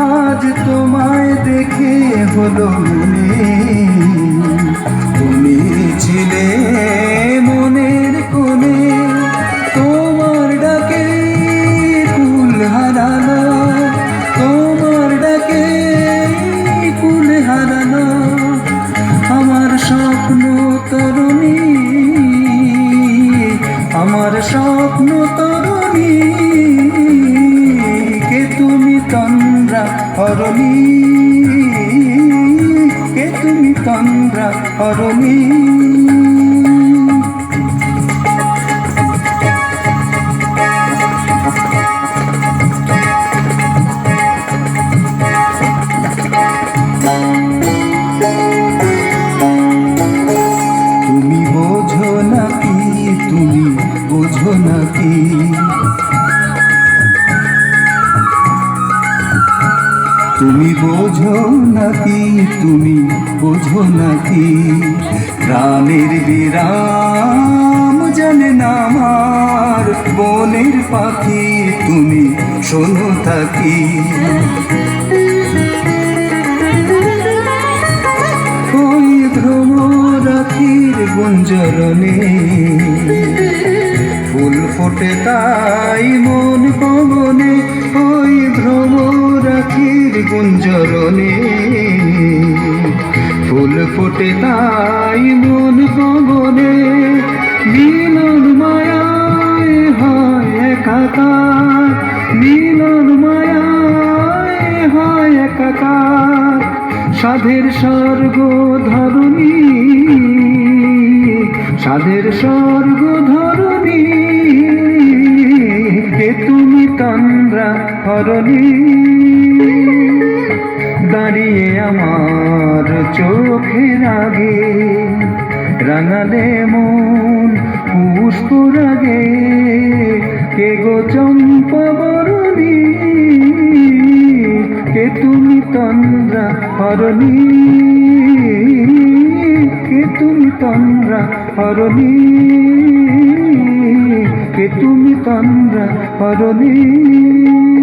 আজ তোমায় দেখে হলো মনে। তুমি ছিলে মনের কোণে, তোমার ডাকে কুল হারানো, তোমার ডাকে কুল হারানো। আমার স্বপ্ন তরুণী, আমার স্বপ্ন তরুণী। হরণী কে তুমি তন্দ্রা হরণী? তুমি বোঝো নাকি তুমি বোঝো নাকি? তুমি বোঝো নাকি, তুমি বোঝো নাকি? প্রাণের বিরাম জানে না আমার, বনের পাখি তুমি শোনো থাকি। ওই ভ্রমরাখির গুঞ্জরণে ফুল ফোটে তাই মন পবনে গুঞ্জরণে। ফুল ফোটে তাই মন পবনে মিলন মায়ায় হয় একাকার, মিলন মায়ায় হয় একাকার, সাধের স্বর্গ ধরণী। সাধের স্বর্গ ধরণী তুমি তন্দ্রা হরণী চোখের আগে রাঙালে মন পুষ্প রাগে। কে গো চম্পা কে তুমি তন্দ্রা হরণী? কে তুমি তন্দ্রা হরণী? কে তুমি তন্দ্রা হরণী?